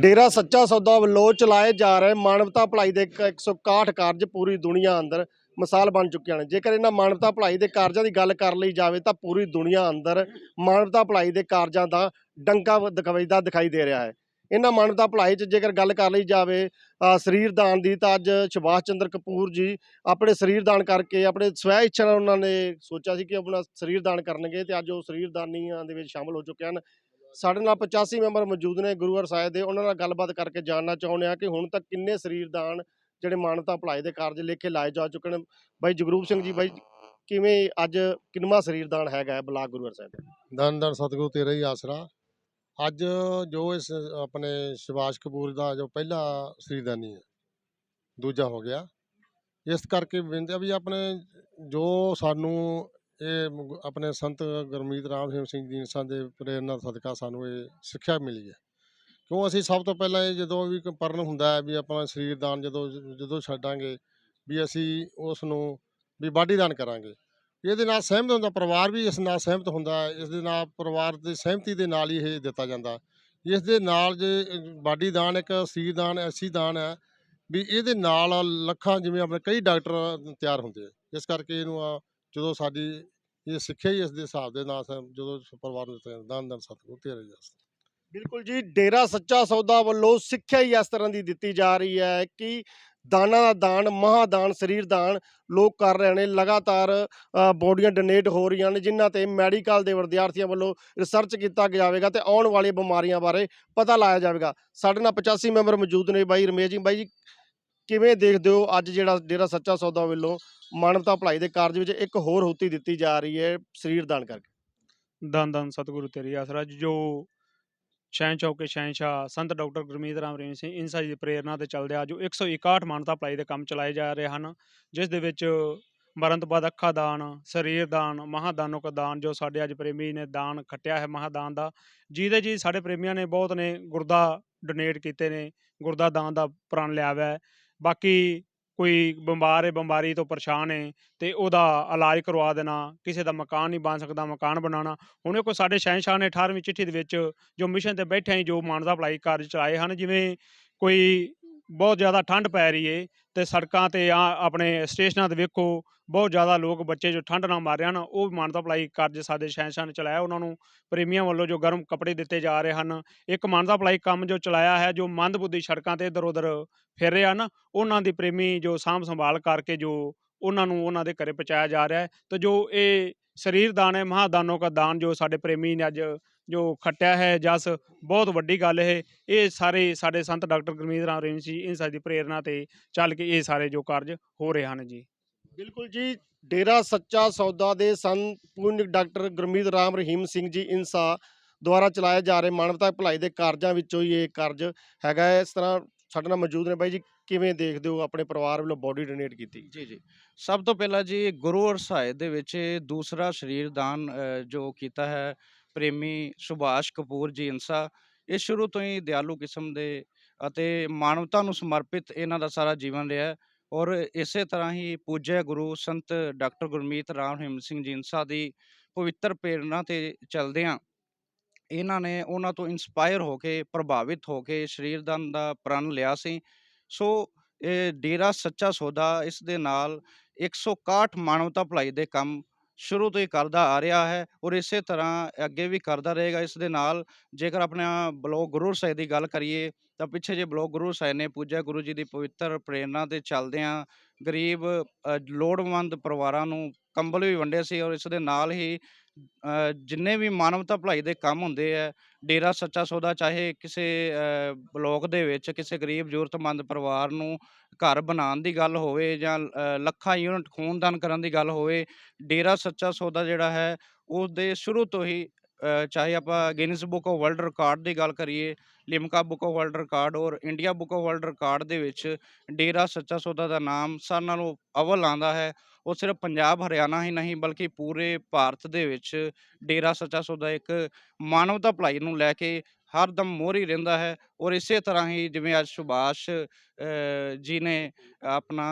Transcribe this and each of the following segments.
ਡੇਰਾ ਸੱਚਾ ਸੌਦਾ ਵੱਲੋਂ ਚਲਾਏ ਜਾ ਰਹੇ ਮਾਨਵਤਾ ਭਲਾਈ ਦੇ ਇੱਕ 161 ਕਾਰਜ ਪੂਰੀ ਦੁਨੀਆ ਅੰਦਰ ਮਿਸਾਲ ਬਣ ਚੁੱਕੀਆਂ ਨੇ। ਜੇਕਰ ਇਹਨਾਂ ਮਾਨਵਤਾ ਭਲਾਈ ਦੇ ਕਾਰਜਾਂ ਦੀ ਗੱਲ ਕਰ ਲਈ ਜਾਵੇ ਤਾਂ ਪੂਰੀ ਦੁਨੀਆ ਅੰਦਰ ਮਾਨਵਤਾ ਭਲਾਈ ਦੇ ਕਾਰਜਾਂ ਦਾ ਡੰਕਾ ਵ- ਦਿਖਾਈਦਾ ਦਿਖਾਈ ਦੇ ਰਿਹਾ ਹੈ। ਇਹਨਾਂ ਮਾਨਵਤਾ ਭਲਾਈ 'ਚ ਜੇਕਰ ਗੱਲ ਕਰ ਲਈ ਜਾਵੇ ਅ, ਸਰੀਰ ਦਾਨ ਦੀ ਤਾਂ ਅੱਜ ਸੁਭਾਸ਼ ਚੰਦਰ ਕਪੂਰ ਜੀ ਆਪਣੇ ਸਰੀਰ ਦਾਨ ਕਰਕੇ ਆਪਣੇ ਸਵੈ ਇੱਛਾ ਨਾਲ ਉਹਨਾਂ ਨੇ ਸੋਚਿਆ ਸੀ ਕਿ ਆਪਣਾ ਸਰੀਰ ਦਾਨ ਕਰਨਗੇ ਤੇ ਅੱਜ ਉਹ ਸਰੀਰ ਦਾਨੀਆਂ ਦੇ ਵਿੱਚ ਸ਼ਾਮਲ ਹੋ ਚੁੱਕੇ ਹਨ। ਸਾਡੇ ਨਾਲ 85 ਮੈਂਬਰ ਮੌਜੂਦ ਨੇ ਗੁਰੂ ਹਰ ਸਾਹਿਬ ਦੇ, ਉਹਨਾਂ ਨਾਲ ਗੱਲਬਾਤ ਕਰਕੇ ਜਾਣਨਾ ਚਾਹੁੰਦੇ ਆ ਕਿ ਹੁਣ ਤੱਕ ਕਿੰਨੇ ਸਰੀਰ ਦਾਨ ਜਿਹੜੇ ਮਾਨਤਾ ਭਲਾਈ ਦੇ ਕਾਰਜ ਲੇਖੇ ਲਾਏ ਜਾ ਚੁੱਕੇ ਨੇ। ਬਾਈ ਜਗਰੂਪ ਸਿੰਘ ਜੀ, ਬਾਈ ਕਿਵੇਂ ਅੱਜ ਕਿੰਨਵਾਂ ਸਰੀਰ ਦਾਨ ਹੈਗਾ ਬਲਾਕ ਗੁਰੂ ਹਰ ਸਾਹਿਬ ਦਾ? ਧੰਨ ਧੰਨ ਸਤਿਗੁਰੂ, ਤੇਰਾ ਹੀ ਆਸਰਾ। ਅੱਜ ਜੋ ਇਸ ਆਪਣੇ ਸੁਭਾਸ਼ ਕਪੂਰ ਦਾ ਜੋ ਪਹਿਲਾ ਸਰੀਰਦਾਨੀ ਹੈ, ਦੂਜਾ ਹੋ ਗਿਆ। ਇਸ ਕਰਕੇ ਬੇਨਤੀ ਵੀ ਆਪਣੇ ਜੋ ਸਾਨੂੰ ਇਹ ਆਪਣੇ ਸੰਤ ਗੁਰਮੀਤ ਰਾਮ ਸਿੰਘ ਜੀ ਇੰਸਾਂ ਦੇ ਪ੍ਰੇਰਨਾ ਸਦਕਾ ਸਾਨੂੰ ਇਹ ਸਿੱਖਿਆ ਮਿਲੀ ਹੈ। ਕਿਉਂ ਅਸੀਂ ਸਭ ਤੋਂ ਪਹਿਲਾਂ ਇਹ ਜਦੋਂ ਵੀ ਕੋਈ ਪਰਨ ਹੁੰਦਾ ਹੈ ਵੀ ਆਪਣਾ ਸਰੀਰ ਦਾਨ ਜਦੋਂ ਜਦੋਂ ਛੱਡਾਂਗੇ ਵੀ ਅਸੀਂ ਉਸ ਨੂੰ ਵੀ ਬਾਡੀ ਦਾਨ ਕਰਾਂਗੇ। ਇਹਦੇ ਨਾਲ ਸਹਿਮਤ ਹੁੰਦਾ, ਪਰਿਵਾਰ ਵੀ ਇਸ ਨਾਲ ਸਹਿਮਤ ਹੁੰਦਾ ਹੈ, ਇਸ ਦੇ ਨਾਲ ਪਰਿਵਾਰ ਦੀ ਸਹਿਮਤੀ ਦੇ ਨਾਲ ਹੀ ਇਹ ਦਿੱਤਾ ਜਾਂਦਾ ਇਸ ਦੇ ਨਾਲ ਜੇ ਬਾਡੀ ਦਾਨ ਇੱਕ ਸਰੀਰ ਦਾਨ, ਐਸੀ ਦਾਨ ਹੈ ਵੀ ਇਹਦੇ ਨਾਲ ਲੱਖਾਂ ਜਿਵੇਂ ਆਪਣੇ ਕਈ ਡਾਕਟਰ ਤਿਆਰ ਹੁੰਦੇ ਇਸ ਕਰਕੇ ਇਹਨੂੰ ਜਦੋਂ ਸਾਡੀ ਇਹ ਸਿੱਖਿਆ ਹੀ ਇਸ ਦੇ ਹਿਸਾਬ ਦੇ ਨਾਲ ਜਦੋਂ ਪਰਿਵਾਰ ਨੂੰ ਦਿੱਤਾ ਦਾਨ ਦਾਨ ਸਤਿਗੁਰ ਤੇਰੇ ਜਸ ਬਿਲਕੁਲ ਜੀ, ਡੇਰਾ ਸੱਚਾ ਸੌਦਾ ਵੱਲੋਂ ਸਿੱਖਿਆ ਹੀ ਇਸ ਤਰ੍ਹਾਂ ਦੀ ਦਿੱਤੀ ਜਾ ਰਹੀ ਹੈ ਕਿ ਦਾਨਾਂ ਦਾ ਦਾਨ, ਮਹਾਦਾਨ, ਸਰੀਰ ਦਾਨ ਲੋਕ ਕਰ ਰਹੇ ਨੇ। ਲਗਾਤਾਰ ਬੋਡੀਆਂ ਡੋਨੇਟ ਹੋ ਰਹੀਆਂ ਨੇ, ਜਿਨ੍ਹਾਂ ਤੇ ਮੈਡੀਕਲ ਦੇ ਵਿਦਿਆਰਥੀਆਂ ਵੱਲੋਂ ਰਿਸਰਚ ਕੀਤਾ ਜਾਵੇਗਾ ਤੇ ਆਉਣ ਵਾਲੀਆਂ ਬਿਮਾਰੀਆਂ ਬਾਰੇ ਪਤਾ ਲਾਇਆ ਜਾਵੇਗਾ। ਸਾਡੇ ਨਾਲ 85 ਮੈਂਬਰ ਮੌਜੂਦ ਨੇ ਬਾਈ, ਰਮੇਸ਼ ਜੀ। ਬਾਈ ਜੀ ਕਿਵੇਂ ਦੇਖਦੇ ਹੋ ਅੱਜ ਜਿਹੜਾ ਡੇਰਾ ਸੱਚਾ ਸੌਦਾ ਵੱਲੋਂ ਮਾਨਵਤਾ ਭਲਾਈ ਦੇ ਕਾਰਜ ਵਿੱਚ ਇੱਕ ਹੋਰ ਹੁਤੀ ਦਿੱਤੀ ਜਾ ਰਹੀ ਹੈ ਸਰੀਰ ਦਾਨ ਕਰਕੇ? ਦਾਨ ਦਾਨ ਸਤਿਗੁਰੂ ਤੇਰੀ ਆਸਰਾ ਜੋ ਸ਼ੈਨ ਚੌਕੇ ਸ਼ਹਿਨशाह ਸੰਤ ਡਾਕਟਰ ਗੁਰਮੀਤ ਰਾਮ ਰੇਨ ਸਿੰਘ ਇਨਸਾਂ ਦੀ ਪ੍ਰੇਰਣਾ ਤੇ ਚੱਲਦੇ ਆ ਜੋ 161 ਮਾਨਤਾ ਭਲਾਈ ਦੇ ਕੰਮ ਚਲਾਏ ਜਾ ਰਹੇ ਹਨ, ਜਿਸ ਦੇ ਵਿੱਚ ਮਰਨ ਤੋਂ ਬਾਅਦ ਅੱਖਾਂ ਦਾਨ, ਸਰੀਰ ਦਾਨ ਮਹਾਦਾਨੋ ਕਾ ਦਾਨ, ਜੋ ਸਾਡੇ ਅੱਜ ਪ੍ਰੇਮੀ ਨੇ ਦਾਨ ਖੱਟਿਆ ਹੈ ਮਹਾਦਾਨ ਦਾ, ਜਿਹਦੇ ਜੀ ਸਾਡੇ ਪ੍ਰੇਮੀਆਂ ਨੇ ਬਹੁਤ ਨੇ ਗੁਰਦਾ ਡੋਨੇਟ ਕੀਤੇ ਨੇ, ਗੁਰਦਾ ਦਾਨ ਦਾ ਪ੍ਰਣ ਲਿਆ ਬਾਕੀ ਕੋਈ ਬਿਮਾਰ ਹੈ ਬਿਮਾਰੀ ਤੋਂ ਪਰੇਸ਼ਾਨ ਹੈ ਤੇ ਉਹਦਾ ਇਲਾਜ ਕਰਵਾ ਦੇਣਾ, ਕਿਸੇ ਦਾ ਮਕਾਨ ਨਹੀਂ ਬਣ ਸਕਦਾ, ਮਕਾਨ ਬਣਾਉਣਾ। ਹੁਣ ਇਹ ਕੋਈ ਸਾਡੇ ਸ਼ਹਿਨशाह ਨੇ 18ਵੀਂ ਚਿੱਠੀ ਦੇ ਵਿੱਚ ਜੋ ਮਿਸ਼ਨ ਤੇ ਬੈਠੇ ਹੀ ਜੋ ਮਾਨਵਤਾ ਭਲਾਈ ਕਾਰਜ ਚਲਾਏ ਹਨ, ਜਿਵੇਂ ਕੋਈ ਬਹੁਤ ਜ਼ਿਆਦਾ ਠੰਡ ਪੈ ਰਹੀ ਏ ਤੇ ਸੜਕਾਂ ਤੇ ਆ ਆਪਣੇ ਸਟੇਸ਼ਨਾਂ ਤੇ ਵੇਖੋ, ਬਹੁਤ ਜ਼ਿਆਦਾ ਲੋਕ ਬੱਚੇ ਜੋ ਠੰਡ ਨਾਲ ਮਾਰ ਰਹੇ ਹਨ, ਉਹ ਵੀ ਮਾਨਵਤਾ ਭਲਾਈ ਕਾਰਜ ਸਾਡੇ ਸ਼ਹਿਨशाह ਨੇ ਚਲਾਇਆ ਉਹਨਾਂ ਨੂੰ, ਪ੍ਰੇਮੀਆਂ ਵੱਲੋਂ ਜੋ ਗਰਮ ਕੱਪੜੇ ਦਿੱਤੇ ਜਾ ਰਹੇ ਹਨ, ਇੱਕ ਮਾਨਤਾ ਭਲਾਈ ਕੰਮ ਜੋ ਚਲਾਇਆ ਹੈ, ਜੋ ਮੰਦਬੁੱਧੀ ਸੜਕਾਂ ਤੇ ਇੱਧਰ ਉੱਧਰ ਫਿਰ ਰਹੇ ਹਨ, ਉਹਨਾਂ ਦੀ ਪ੍ਰੇਮੀ ਜੋ ਸਾਂਭ ਸੰਭਾਲ ਕਰਕੇ ਜੋ ਉਹਨਾਂ ਨੂੰ ਉਹਨਾਂ ਦੇ ਘਰੇ ਪਹੁੰਚਾਇਆ ਜਾ ਰਿਹਾ ਹੈ ਤੇ ਜੋ ਇਹ ਸਰੀਰ ਦਾਨ ਹੈ, ਮਹਾਦਾਨੋਂ ਦਾ ਦਾਨ ਜੋ ਸਾਡੇ ਪ੍ਰੇਮੀ ਨੇ ਅੱਜ ਜੋ ਖੱਟਿਆ ਹੈ ਜਸ ਬਹੁਤ ਵੱਡੀ ਗੱਲ ਹੈ ਇਹ ਸਾਰੇ ਸਾਡੇ ਸੰਤ ਡਾਕਟਰ ਗੁਰਮੀਤ ਰਾਮ ਰਹੀਮ ਜੀ ਇਨਸਾ ਦੀ ਪ੍ਰੇਰਣਾ ਤੇ ਚੱਲ ਕੇ ਇਹ ਸਾਰੇ ਜੋ ਕਾਰਜ ਹੋ ਰਹੇ ਹਨ ਜੀ। ਬਿਲਕੁਲ ਜੀ ਡੇਰਾ ਸੱਚਾ ਸੌਦਾ ਦੇ ਸੰਤ ਪੂਜਨਿਕ ਡਾਕਟਰ ਗੁਰਮੀਤ ਰਾਮ ਰਹੀਮ ਸਿੰਘ ਜੀ ਇਨਸਾ ਦੁਆਰਾ ਚਲਾਏ ਜਾ ਰਹੇ ਮਾਨਵਤਾ ਭਲਾਈ ਦੇ ਕਾਰਜਾਂ ਵਿੱਚੋਂ ਹੀ ਇਹ ਕਾਰਜ ਹੈਗਾ ਹੈ। ਇਸ ਤਰ੍ਹਾਂ ਸਾਡੇ ਨਾਲ ਮੌਜੂਦ ਨੇ ਬਾਈ ਜੀ ਕਿਵੇਂ ਦੇਖਦੇ ਹੋ ਆਪਣੇ ਪਰਿਵਾਰ ਵੱਲੋਂ ਬੋਡੀ ਡੋਨੇਟ ਕੀਤੀ? ਜੀ ਜੀ। ਸਭ ਤੋਂ ਪਹਿਲਾਂ ਜੀ ਗੁਰੂ ਅਰਸਾਏ ਦੇ ਵਿੱਚ ਇਹ ਦੂਸਰਾ ਸਰੀਰ ਦਾਨ ਅ, ਜੋ ਕੀਤਾ ਹੈ ਪ੍ਰੇਮੀ ਸੁਭਾਸ਼ ਕਪੂਰ ਜੀ ਇੰਸਾ ਇਹ ਸ਼ੁਰੂ ਤੋਂ ਹੀ ਦਿਆਲੂ ਕਿਸਮ ਦੇ ਅਤੇ ਮਾਨਵਤਾ ਨੂੰ ਸਮਰਪਿਤ ਇਹਨਾਂ ਦਾ ਸਾਰਾ ਜੀਵਨ ਰਿਹਾ ਔਰ ਇਸੇ ਤਰ੍ਹਾਂ ਹੀ ਪੂਜਿਆ ਗੁਰੂ ਸੰਤ ਡਾਕਟਰ ਗੁਰਮੀਤ ਰਾਮ ਰਹੀਮ ਸਿੰਘ ਜੀ ਇੰਸਾ ਦੀ ਪਵਿੱਤਰ ਪ੍ਰੇਰਣਾ ਤੇ ਚੱਲਦਿਆਂ ਇਹਨਾਂ ਨੇ ਉਹਨਾਂ ਤੋਂ ਇਨਸਪਾਇਰ ਹੋ ਕੇ, ਪ੍ਰਭਾਵਿਤ ਹੋ ਕੇ ਸਰੀਰਦਾਨ ਦਾ ਪ੍ਰਣ ਲਿਆ ਸੀ। ਸੋ ਇਹ ਡੇਰਾ ਸੱਚਾ ਸੌਦਾ ਇਸ ਦੇ ਨਾਲ 161 ਮਾਨਵਤਾ ਭਲਾਈ ਦੇ ਕੰਮ ਸ਼ੁਰੂ ਤੋਂ ਹੀ ਕਰਦਾ ਆ ਰਿਹਾ ਹੈ ਔਰ ਇਸੇ ਤਰ੍ਹਾਂ ਅੱਗੇ ਵੀ ਕਰਦਾ ਰਹੇਗਾ। ਇਸ ਦੇ ਨਾਲ ਜੇਕਰ ਆਪਣਾ ਬਲੋਕ ਗੁਰੂ ਸਾਹਿਬ ਦੀ ਗੱਲ ਕਰੀਏ ਤਾਂ ਪਿੱਛੇ ਜੇ ਬਲੋਕ ਗੁਰੂ ਸਾਹਿਬ ਨੇ ਪੂਜਾ ਗੁਰੂ ਜੀ ਦੀ ਪਵਿੱਤਰ ਪ੍ਰੇਰਣਾ ਤੇ ਚੱਲਦਿਆਂ ਗਰੀਬ ਲੋੜਵੰਦ ਪਰਿਵਾਰਾਂ ਨੂੰ ਕੰਬਲ ਵੀ ਵੰਡੇ ਸੀ ਔਰ ਇਸ ਦੇ ਨਾਲ ਹੀ ਅ, ਜਿੰਨੇ ਵੀ ਮਾਨਵਤਾ ਭਲਾਈ ਦੇ ਕੰਮ ਹੁੰਦੇ ਹੈ ਡੇਰਾ ਸੱਚਾ ਸੌਦਾ ਚਾਹੇ ਕਿਸੇ ਅ, ਬਲੋਕ ਦੇ ਵਿੱਚ ਕਿਸੇ ਗਰੀਬ ਜ਼ਰੂਰਤਮੰਦ ਪਰਿਵਾਰ ਨੂੰ ਘਰ ਬਣਾਉਣ ਦੀ ਗੱਲ ਹੋਵੇ ਜਾਂ ਅ, ਲੱਖਾਂ ਯੂਨਿਟ ਖੂਨਦਾਨ ਕਰਨ ਦੀ ਗੱਲ ਹੋਵੇ ਡੇਰਾ ਸੱਚਾ ਸੌਦਾ ਜਿਹੜਾ ਹੈ ਉਸ ਦੇ ਸ਼ੁਰੂ ਤੋਂ ਹੀ ਅ, ਚਾਹੇ ਆਪਾਂ Guinness book of world record ਦੀ ਗੱਲ ਕਰੀਏ Limca book of world record ਔਰ India book of world record ਦੇ ਵਿੱਚ ਡੇਰਾ ਸੱਚਾ ਸੌਦਾ ਦਾ ਨਾਮ ਸਾਰਿਆਂ ਨਾਲੋਂ ਅਵਲ ਆਂਦਾ ਹੈ। ਉਹ ਸਿਰਫ ਪੰਜਾਬ ਹਰਿਆਣਾ ਹੀ ਨਹੀਂ ਬਲਕਿ ਪੂਰੇ ਭਾਰਤ ਦੇ ਵਿੱਚ ਡੇਰਾ ਸੱਚਾ ਸੌਦਾ ਇੱਕ ਮਾਨਵਤਾ ਭਲਾਈ ਨੂੰ ਲੈ ਕੇ ਹਰਦਮ ਮੋਹਰੀ ਰਹਿੰਦਾ ਹੈ ਔਰ ਇਸੇ ਤਰ੍ਹਾਂ ਹੀ ਜਿਵੇਂ ਅੱਜ ਸੁਭਾਸ਼ ਜੀ ਨੇ ਆਪਣਾ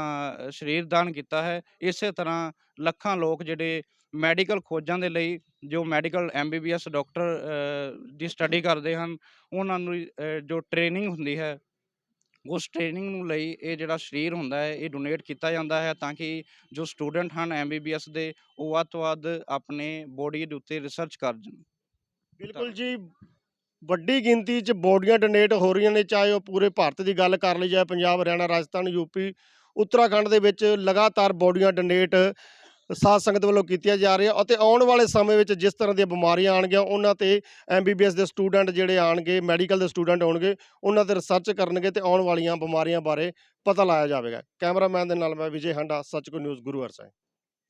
ਸਰੀਰ ਦਾਨ ਕੀਤਾ ਹੈ ਇਸੇ ਤਰ੍ਹਾਂ ਲੱਖਾਂ ਲੋਕ ਜਿਹੜੇ ਮੈਡੀਕਲ ਖੋਜਾਂ ਦੇ ਲਈ ਜੋ ਮੈਡੀਕਲ ਐਮਬੀਬੀਐਸ ਡਾਕਟਰ ਅ, ਦੀ ਸਟੱਡੀ ਕਰਦੇ ਹਨ ਉਹਨਾਂ ਨੂੰ ਜੋ ਟ੍ਰੇਨਿੰਗ ਹੁੰਦੀ ਹੈ ਉਸ ਟ੍ਰੇਨਿੰਗ ਨੂੰ ਲਈ ਇਹ ਜਿਹੜਾ ਸਰੀਰ ਹੁੰਦਾ ਹੈ ਇਹ ਡੋਨੇਟ ਕੀਤਾ ਜਾਂਦਾ ਹੈ ਤਾਂ ਕਿ ਜੋ ਸਟੂਡੈਂਟ ਹਨ ਐਮਬੀਬੀਐਸ ਦੇ ਉਹ ਵੱਧ ਤੋਂ ਵੱਧ ਆਪਣੇ ਬੋਡੀ ਦੇ ਉੱਤੇ ਰਿਸਰਚ ਕਰ ਜਾਣ। ਬਿਲਕੁਲ ਜੀ। ਵੱਡੀ ਗਿਣਤੀ 'ਚ ਬੋਡੀਆਂ ਡੋਨੇਟ ਹੋ ਰਹੀਆਂ ਨੇ ਚਾਹੇ ਉਹ ਪੂਰੇ ਭਾਰਤ ਦੀ ਗੱਲ ਕਰ ਲਈ ਜਾਏ ਪੰਜਾਬ ਹਰਿਆਣਾ ਰਾਜਸਥਾਨ ਯੂਪੀ ਉੱਤਰਾਖੰਡ ਦੇ ਵਿੱਚ ਲਗਾਤਾਰ ਬੋਡੀਆਂ ਡੋਨੇਟ ਸਾਧ ਸੰਗਤ ਵੱਲੋਂ ਕੀਤੀਆਂ ਜਾ ਰਹੀਆਂ ਅਤੇ ਆਉਣ ਵਾਲੇ ਸਮੇਂ ਵਿੱਚ ਜਿਸ ਤਰ੍ਹਾਂ ਦੀਆਂ ਬਿਮਾਰੀਆਂ ਆਣਗੀਆਂ ਉਹਨਾਂ ਤੇ ਐਮਬੀਬੀਐਸ ਦੇ ਸਟੂਡੈਂਟ ਜਿਹੜੇ ਆਣਗੇ ਮੈਡੀਕਲ ਦੇ ਸਟੂਡੈਂਟ ਹੋਣਗੇ ਉਹਨਾਂ ਤੇ ਰਿਸਰਚ ਕਰਨਗੇ ਤੇ ਆਉਣ ਵਾਲੀਆਂ ਬਿਮਾਰੀਆਂ ਬਾਰੇ ਪਤਾ ਲਾਇਆ ਜਾਵੇਗਾ। ਕੈਮਰਾਮੈਨ ਦੇ ਨਾਲ ਮੈਂ ਵਿਜੇ ਹੰਡਾ ਸੱਚਕੋ ਨਿਊਜ਼, ਗੁਰੂ ਸਿੰਘ